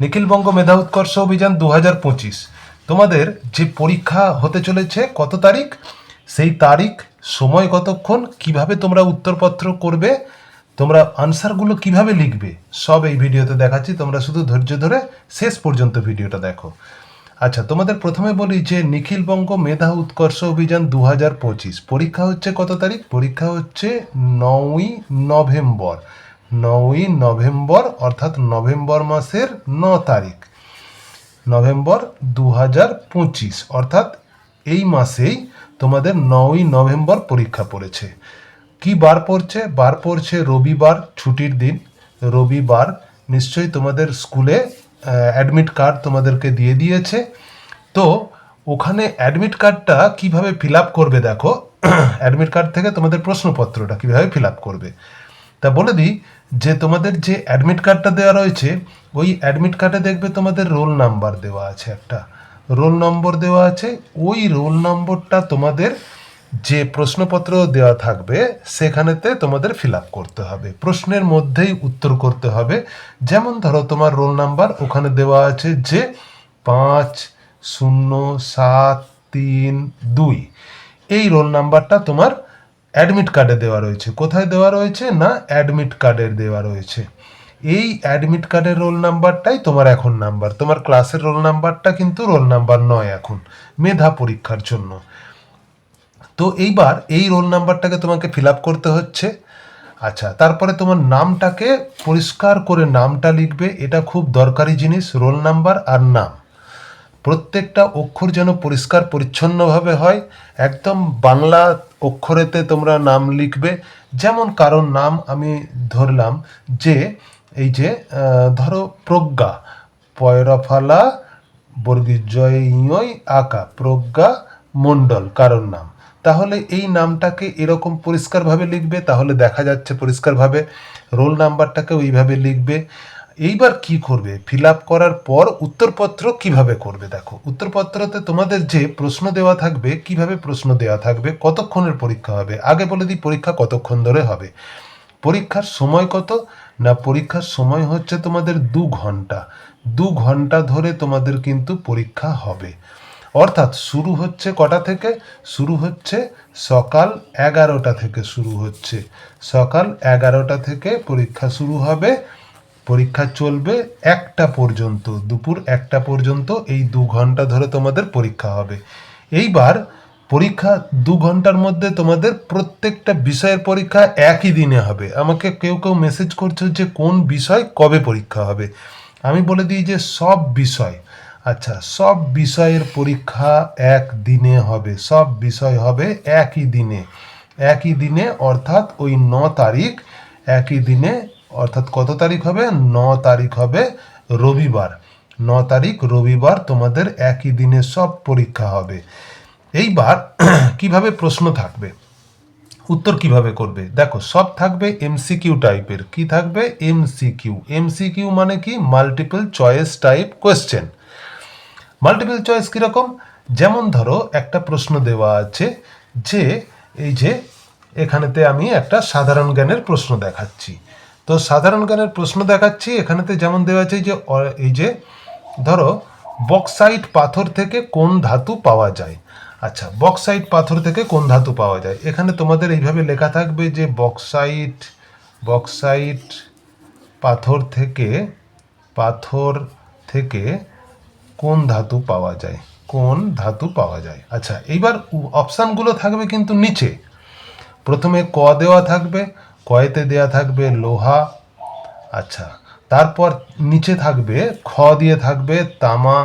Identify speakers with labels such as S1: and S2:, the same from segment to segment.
S1: নিখিলবঙ্গ মেধা উৎকর্ষ অভিযান দু পঁচিশ। তোমাদের যে পরীক্ষা হতে চলেছে, কত তারিখ? সেই তারিখ, সময় কতক্ষণ? কীভাবে তোমরা উত্তরপত্র করবে? তোমরা আনসারগুলো কীভাবে লিখবে? সব এই ভিডিওতে দেখাচ্ছি। তোমরা শুধু ধৈর্য ধরে শেষ পর্যন্ত ভিডিওটা দেখো। আচ্ছা তোমাদের প্রথমে বলি যে নিখিলবঙ্গ মেধা উৎকর্ষ অভিযান দু হাজার পঁচিশ। পরীক্ষা হচ্ছে কত তারিখ? পরীক্ষা হচ্ছে নয়ই নভেম্বর। নয়ই নভেম্বর, অর্থাৎ নভেম্বর মাসের ন তারিখ। নভেম্বর দু হাজার পঁচিশ, অর্থাৎ এই মাসেই তোমাদের নয়ই নভেম্বর পরীক্ষা পড়েছে। কি বার পড়ছে? বার পড়ছে রবিবার, ছুটির দিন। রবিবার নিশ্চয়ই তোমাদের স্কুলে অ্যাডমিট কার্ড তোমাদেরকে দিয়ে দিয়েছে। তো ওখানে অ্যাডমিট কার্ডটা কীভাবে ফিল আপ করবে দেখো। অ্যাডমিট কার্ড থেকে তোমাদের প্রশ্নপত্রটা কীভাবে ফিল আপ করবে। তা বলে দিই যে তোমাদের যে অ্যাডমিট কার্ডটা দেওয়া রয়েছে, ওই অ্যাডমিট কার্ডে দেখবে তোমাদের রোল নাম্বার দেওয়া আছে একটা। রোল নম্বর দেওয়া আছে, ওই রোল নম্বরটা তোমাদের যে প্রশ্নপত্র দেওয়া থাকবে, সেখানেতে তোমাদের ফিল আপ করতে হবে। প্রশ্নের মধ্যেই উত্তর করতে হবে। যেমন ধরো তোমার রোল নাম্বার ওখানে দেওয়া আছে যে পাঁচ, শূন্য, সাত, তিন, দুই। এই রোল নাম্বারটা তোমার অ্যাডমিট কার্ডে দেওয়া রয়েছে। কোথায় দেওয়া রয়েছে না অ্যাডমিট কার্ডের দেওয়া রয়েছে? এই অ্যাডমিট কার্ডের রোল নাম্বারটাই তোমার এখন নাম্বার তোমার ক্লাসের রোল নাম্বারটা কিন্তু রোল নাম্বার নয় এখন, মেধা পরীক্ষার জন্য। তো এইবার এই রোল নাম্বারটাকে তোমাকে ফিল আপ করতে হচ্ছে। আচ্ছা তারপরে তোমার নামটাকে পরিষ্কার করে নামটা লিখবে। এটা খুব দরকারি জিনিস রোল নাম্বার আর নাম। প্রত্যেকটা অক্ষর যেন পরিষ্কার পরিচ্ছন্নভাবে হয়। একদম বাংলা অক্ষরেতে তোমরা নাম লিখবে। যেমন কারণ নাম আমি ধরলাম যে, এই যে ধরো প্রজ্ঞা, পয়রফালা বর্গীজয় আঁকা, প্রজ্ঞা মণ্ডল কারণ নাম। তাহলে এই নামটাকে এরকম পরিষ্কারভাবে লিখবে, তাহলে দেখা যাচ্ছে পরিষ্কারভাবে রোল নাম্বারটাকে ওইভাবে লিখবে। এইবার কি করবে? ফিল আপ করার পর উত্তরপত্র কীভাবে করবে দেখো? উত্তরপত্রতে তোমাদের যে প্রশ্ন দেওয়া থাকবে, কীভাবে প্রশ্ন দেওয়া থাকবে, কতক্ষণের পরীক্ষা হবে? আগে বলে দিই পরীক্ষা কতক্ষণ ধরে হবে। পরীক্ষার সময় কত? না, পরীক্ষার সময় হচ্ছে তোমাদের দু ঘণ্টা। দু ঘণ্টা ধরে তোমাদের কিন্তু পরীক্ষা হবে। অর্থাৎ শুরু হচ্ছে কটা থেকে? শুরু হচ্ছে সকাল এগারোটা থেকে শুরু হচ্ছে। সকাল এগারোটা থেকে পরীক্ষা শুরু হবে। পরীক্ষা চলবে একটা পর্যন্ত, দুপুর একটা পর্যন্ত, এই দু ঘণ্টা ধরে তোমাদের পরীক্ষা হবে। এইবার পরীক্ষা দু ঘণ্টার মধ্যে তোমাদের প্রত্যেকটা বিষয়ের পরীক্ষা একই দিনে হবে। আমাকে কেউ কেউ মেসেজ করছ যে কোন বিষয় কবে পরীক্ষা হবে। আমি বলে দিই যে সব বিষয় আচ্ছা সব বিষয়ের পরীক্ষা এক দিনে হবে, সব বিষয় হবে একই দিনে। একই দিনে, অর্থাৎ ওই ন তারিখ, একই দিনে অর্থাৎ কত তারিখ হবে? ন তারিখ হবে রবিবার। ন তারিখ রবিবার তোমাদের একই দিনে সব পরীক্ষা হবে। এইবার কীভাবে প্রশ্ন থাকবে? উত্তর কীভাবে করবে? দেখো, সব থাকবে এমসিকিউ টাইপের কি থাকবে? এমসিকিউ এমসিকিউ মানে কি? Multiple choice type question multiple choice কীরকম? যেমন ধরো, একটা প্রশ্ন দেওয়া আছে যে, এই যে, এখানেতে আমি একটা সাধারণ জ্ঞানের প্রশ্ন দেখাচ্ছি। তো সাধারণ জ্ঞানের প্রশ্ন দেখাচ্ছি, এখানেতে যেমন দেওয়া আছে যে এই যে, ধরো, বক্সাইট পাথর থেকে কোন ধাতু পাওয়া যায়? আচ্ছা বক্সাইট পাথর থেকে কোন ধাতু পাওয়া যায়? এখানে তোমাদের এইভাবে লেখা থাকবে যে, বক্সাইট বক্সাইট পাথর থেকে পাথর থেকে কোন ধাতু পাওয়া যায়? কোন ধাতু পাওয়া যায়? আচ্ছা এইবার অপশানগুলো থাকবে কিন্তু নিচে। প্রথমে ক দেওয়া থাকবে কয়েতে দেওয়া থাকবে লোহা আচ্ছা তারপর নিচে থাকবে খ দিয়ে থাকবে তামা,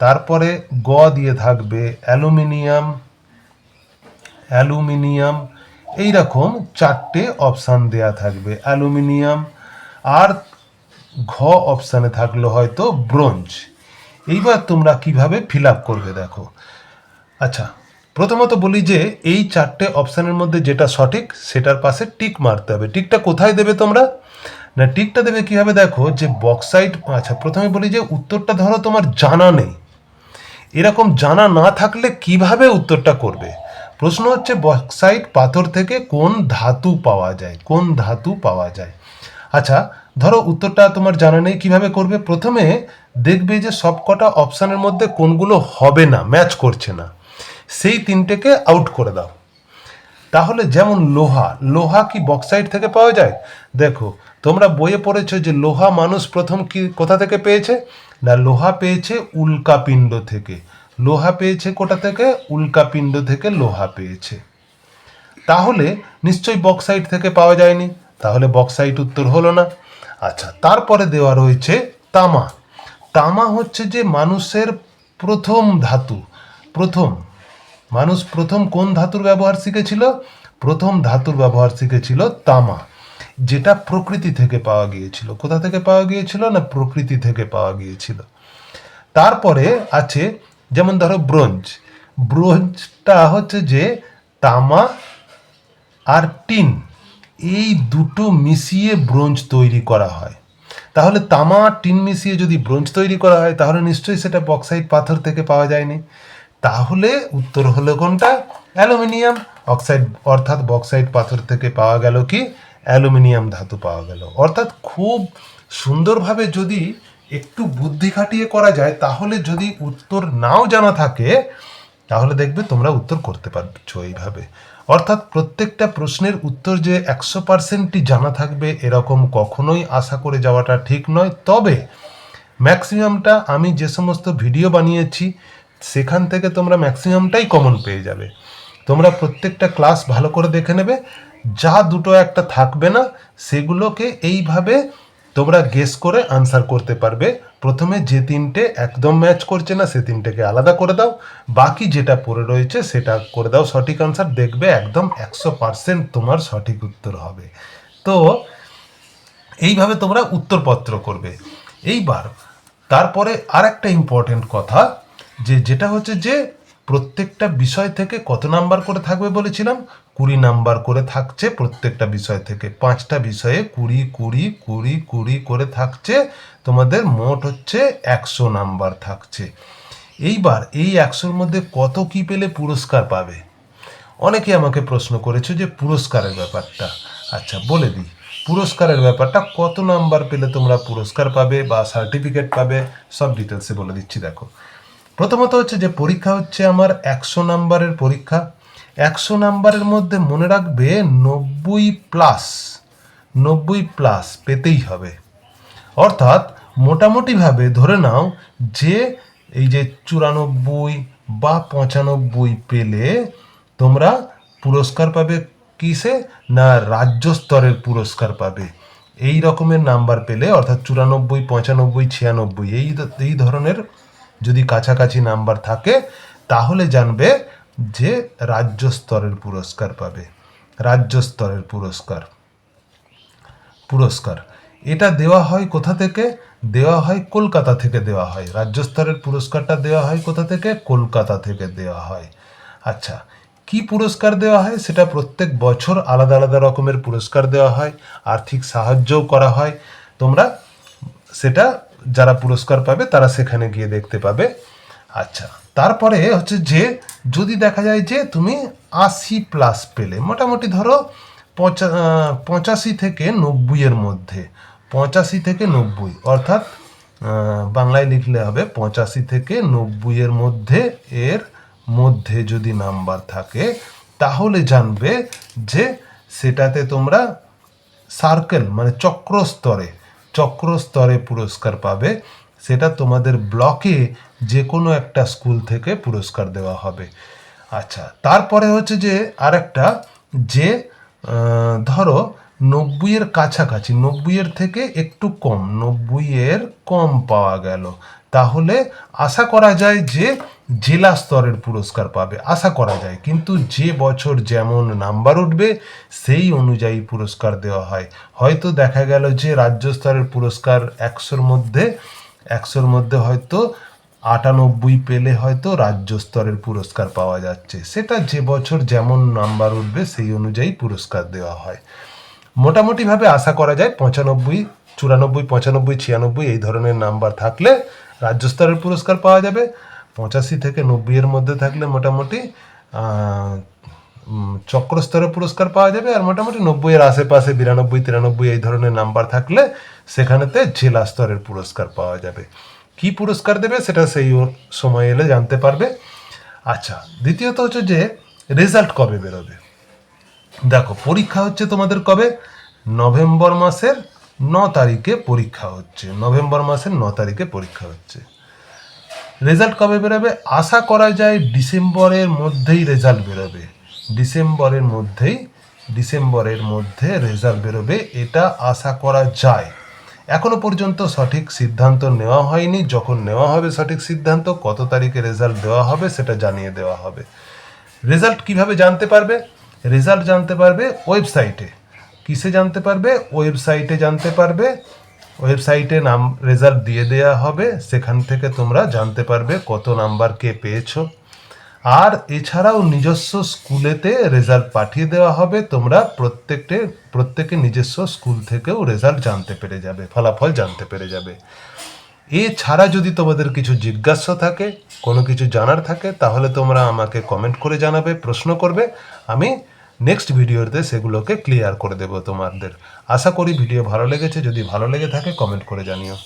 S1: তারপরে গ দিয়ে থাকবে অ্যালুমিনিয়াম অ্যালুমিনিয়াম এই রকম চারটে অপশান দেয়া থাকবে, অ্যালুমিনিয়াম, আর ঘ অপশানে থাকল হয়তো ব্রোঞ্জ। এইবার তোমরা কীভাবে ফিল আপ করবে দেখো। আচ্ছা প্রথমত বলি যে এই চারটে অপশানের মধ্যে যেটা সঠিক, সেটার পাশে টিক মারতে হবে। টিকটা কোথায় দেবে তোমরা? না টিকটা দেবে কীভাবে দেখো? যে বক্সাইট আচ্ছা প্রথমে বলি যে উত্তরটা ধরো তোমার জানা নেই। এরকম জানা না থাকলে কীভাবে উত্তরটা করবে? প্রশ্ন হচ্ছে বক্সাইট পাথর থেকে কোন ধাতু পাওয়া যায়? কোন ধাতু পাওয়া যায়? আচ্ছা ধরো উত্তরটা তোমার জানা নেই, কীভাবে করবে? প্রথমে দেখবে যে সবকটা অপশানের মধ্যে কোনগুলো হবে না ম্যাচ করছে না। সেই তিনটেকে আউট করে দাও। তাহলে যেমন লোহা লোহা কি বক্সাইড থেকে পাওয়া যায়? দেখো, তোমরা বইয়ে পড়েছো যে লোহা মানুষ প্রথম কি, কোথা থেকে পেয়েছে? না, লোহা পেয়েছে উল্কাপিণ্ড থেকে। লোহা পেয়েছে কোটা থেকে? উল্কাপিণ্ড থেকে লোহা পেয়েছে। তাহলে নিশ্চয়ই বক্সাইট থেকে পাওয়া যায়নি। তাহলে বক্সাইট উত্তর হলো না। আচ্ছা তারপরে দেওয়া রয়েছে তামা। তামা হচ্ছে যে মানুষের প্রথম ধাতু, প্রথম মানুষ প্রথম কোন ধাতুর ব্যবহার শিখেছিল? প্রথম ধাতুর ব্যবহার শিখেছিল তামা, যেটা প্রকৃতি থেকে পাওয়া গিয়েছিল। কোথা থেকে পাওয়া গিয়েছিল না প্রকৃতি থেকে পাওয়া গিয়েছিল? তারপরে আছে, যেমন ধরো ব্রোঞ্জ। ব্রোঞ্জটা হচ্ছে যে তামা আর টিন, এই দুটো মিশিয়ে ব্রোঞ্জ তৈরি করা হয়। তাহলে তামা আর টিন মিশিয়ে যদি ব্রোঞ্জ তৈরি করা হয়, তাহলে নিশ্চয়ই সেটা বক্সাইড পাথর থেকে পাওয়া যায়নি। তাহলে উত্তর হলো কোনটা? অ্যালুমিনিয়াম অক্সাইড, অর্থাৎ বক্সাইড পাথর থেকে পাওয়া গেল কি? অ্যালুমিনিয়াম ধাতু পাওয়া গেল। অর্থাৎ খুব সুন্দরভাবে যদি একটু বুদ্ধি খাটিয়ে করা যায়, তাহলে যদি উত্তর নাও জানা থাকে, তাহলে দেখবে তোমরা উত্তর করতে পারছ এইভাবে। অর্থাৎ প্রত্যেকটা প্রশ্নের উত্তর যে একশো পার্সেন্টই জানা থাকবে, এরকম কখনোই আশা করে যাওয়াটা ঠিক নয়। তবে ম্যাক্সিমামটা আমি যে সমস্ত ভিডিও বানিয়েছি সেখান থেকে তোমরা ম্যাক্সিমামটাই কমন পেয়ে যাবে। তোমরা প্রত্যেকটা ক্লাস ভালো করে দেখে নেবে, যা দুটো একটা থাকবে না, সেগুলোকে এইভাবে তোমরা গেস করে আনসার করতে পারবে। প্রথমে যে তিনটে একদম ম্যাচ করছে না, সে তিনটেকে আলাদা করে দাও। বাকি যেটা পড়ে রয়েছে, সেটা করে দাও, সঠিক আনসার দেখবে একদম একশো পার্সেন্ট তোমার সঠিক উত্তর হবে। তো এইভাবে তোমরা উত্তরপত্র করবে। এইবার, তারপরে আর একটা ইম্পর্টেন্ট কথা যে যেটা হচ্ছে যে প্রত্যেকটা বিষয় থেকে কত নাম্বার করে থাকবে বলেছিলাম? কুড়ি নাম্বার করে থাকছে প্রত্যেকটা বিষয় থেকে। পাঁচটা বিষয়ে কুড়ি কুড়ি কুড়ি কুড়ি করে থাকছে। তোমাদের মোট হচ্ছে একশো নাম্বার থাকছে। এইবার এই একশোর মধ্যে কত কি পেলে পুরস্কার পাবে? অনেকে আমাকে প্রশ্ন করেছে যে পুরস্কারের ব্যাপারটা। আচ্ছা বলে দিই। পুরস্কারের ব্যাপারটা কত নাম্বার পেলে তোমরা পুরস্কার পাবে বা সার্টিফিকেট পাবে? সব ডিটেলসে বলে দিচ্ছি, দেখো। প্রথমত হচ্ছে যে পরীক্ষা হচ্ছে আমার একশো নাম্বারের পরীক্ষা। একশো নাম্বারের মধ্যে মনে রাখবে নব্বই প্লাস নব্বই প্লাস পেতেই হবে। অর্থাৎ মোটামুটিভাবে ধরে নাও যে এই যে চুরানব্বই বা পঁচানব্বই পেলে তোমরা পুরস্কার পাবে কিসে? না রাজ্য স্তরের পুরস্কার পাবে। এই রকমের নাম্বার পেলে, অর্থাৎ চুরানব্বই, পঁচানব্বই, ছিয়ানব্বই, এই এই ধরনের যদি কাছাকাছি নাম্বার থাকে, তাহলে জানবে যে রাজ্য স্তরের পুরস্কার পাবে। রাজ্য স্তরের পুরস্কার। পুরস্কার। এটা দেওয়া হয় কোথা থেকে? দেওয়া হয় কলকাতা থেকে দেওয়া হয়। রাজ্য স্তরের পুরস্কারটা দেওয়া হয় কোথা থেকে? কলকাতা থেকে দেওয়া হয়। আচ্ছা কি পুরস্কার দেওয়া হয়? সেটা প্রত্যেক বছর আলাদা আলাদা রকমের পুরস্কার দেওয়া হয়। আর্থিক সাহায্যও করা হয়। তোমরা সেটা যারা পুরস্কার পাবে, তারা সেখানে গিয়ে দেখতে পাবে। আচ্ছা তারপরে হচ্ছে যে, যদি দেখা যায় যে তুমি আশি প্লাস পেলে, মোটামুটি ধরো পঁচা পঁচাশি থেকে নব্বইয়ের মধ্যে, পঁচাশি থেকে নব্বই, অর্থাৎ বাংলায় লিখলে হবে পঁচাশি থেকে নব্বইয়ের মধ্যে, এর মধ্যে যদি নাম্বার থাকে, তাহলে জানবে যে সেটাতে তোমরা সার্কেল মানে চক্র স্তরে চক্র স্তরে পুরস্কার পাবে, সেটা তোমাদের ব্লকে যে কোনো একটা স্কুল থেকে পুরস্কার দেওয়া হবে। আচ্ছা তারপরে হচ্ছে যে আরেকটা, যে ধরো নব্বইয়ের কাছাকাছি, নব্বইয়ের থেকে একটু কম, নব্বইয়ের কম পাওয়া গেল। তাহলে আশা করা যায় যে জেলা স্তরের পুরস্কার পাবে, আশা করা যায়। কিন্তু যে বছর যেমন নাম্বার উঠবে, সেই অনুযায়ী পুরস্কার দেওয়া হয়। হয়তো দেখা গেল যে রাজ্য স্তরের পুরস্কার একশোর মধ্যে একশোর মধ্যে হয়তো আটানব্বই পেলে হয়তো রাজ্য স্তরের পুরস্কার পাওয়া যাচ্ছে। সেটা যে বছর যেমন নাম্বার উঠবে, সেই অনুযায়ী পুরস্কার দেওয়া হয়। মোটামুটিভাবে আশা করা যায় পঁচানব্বই, চুরানব্বই, পঁচানব্বই, ছিয়ানব্বই এই ধরনের নাম্বার থাকলে রাজ্য স্তরের পুরস্কার পাওয়া যাবে। পঁচাশি থেকে নব্বইয়ের মধ্যে থাকলে মোটামুটি আহ, উম, চক্র স্তরে পুরস্কার পাওয়া যাবে আর মোটামুটি নব্বইয়ের আশেপাশে বিরানব্বই তিরানব্বই এই ধরনের নাম্বার থাকলে সেখানেতে জেলা স্তরের পুরস্কার পাওয়া যাবে। কি পুরস্কার দেবে সেটা সেই সময় এলে জানতে পারবে। আচ্ছা দ্বিতীয়ত হচ্ছে যে রেজাল্ট কবে বেরোবে? দেখো পরীক্ষা হচ্ছে তোমাদের কবে? নভেম্বর মাসের ন তারিখে পরীক্ষা হচ্ছে। নভেম্বর মাসের ন তারিখে পরীক্ষা হচ্ছে। রেজাল্ট কবে বেরোবে? আশা করা যায় ডিসেম্বরের মধ্যেই রেজাল্ট বেরোবে। ডিসেম্বরের মধ্যেই, ডিসেম্বরের মধ্যে রেজাল্ট বেরোবে, এটা আশা করা যায়। এখনও পর্যন্ত সঠিক সিদ্ধান্ত নেওয়া হয়নি। যখন নেওয়া হবে সঠিক সিদ্ধান্ত, কত তারিখে রেজাল্ট দেওয়া হবে সেটা জানিয়ে দেওয়া হবে। রেজাল্ট কীভাবে জানতে পারবে? রেজাল্ট জানতে পারবে ওয়েবসাইটে। কিসে জানতে পারবে? ওয়েবসাইটে জানতে পারবে। ওয়েবসাইটে নাম রেজাল্ট দিয়ে দেওয়া হবে, সেখান থেকে তোমরা জানতে পারবে কত নাম্বার কে পেয়েছ। আর এছাড়াও নিজস্ব স্কুলেতে রেজাল্ট পাঠিয়ে দেওয়া হবে, তোমরা প্রত্যেকটে, প্রত্যেকে নিজস্ব স্কুল থেকেও রেজাল্ট জানতে পেরে যাবে, ফলাফল জানতে পেরে যাবে। এছাড়া যদি তোমাদের কিছু জিজ্ঞাসা থাকে, কোনো কিছু জানার থাকে, তাহলে তোমরা আমাকে কমেন্ট করে জানাবে, প্রশ্ন করবে, আমি নেক্সট ভিডিওতে সেগুলোকে ক্লিয়ার করে দেবো তোমাদের। আশা করি ভিডিও ভালো লেগেছে। যদি ভালো লেগে থাকে কমেন্ট করে জানিও।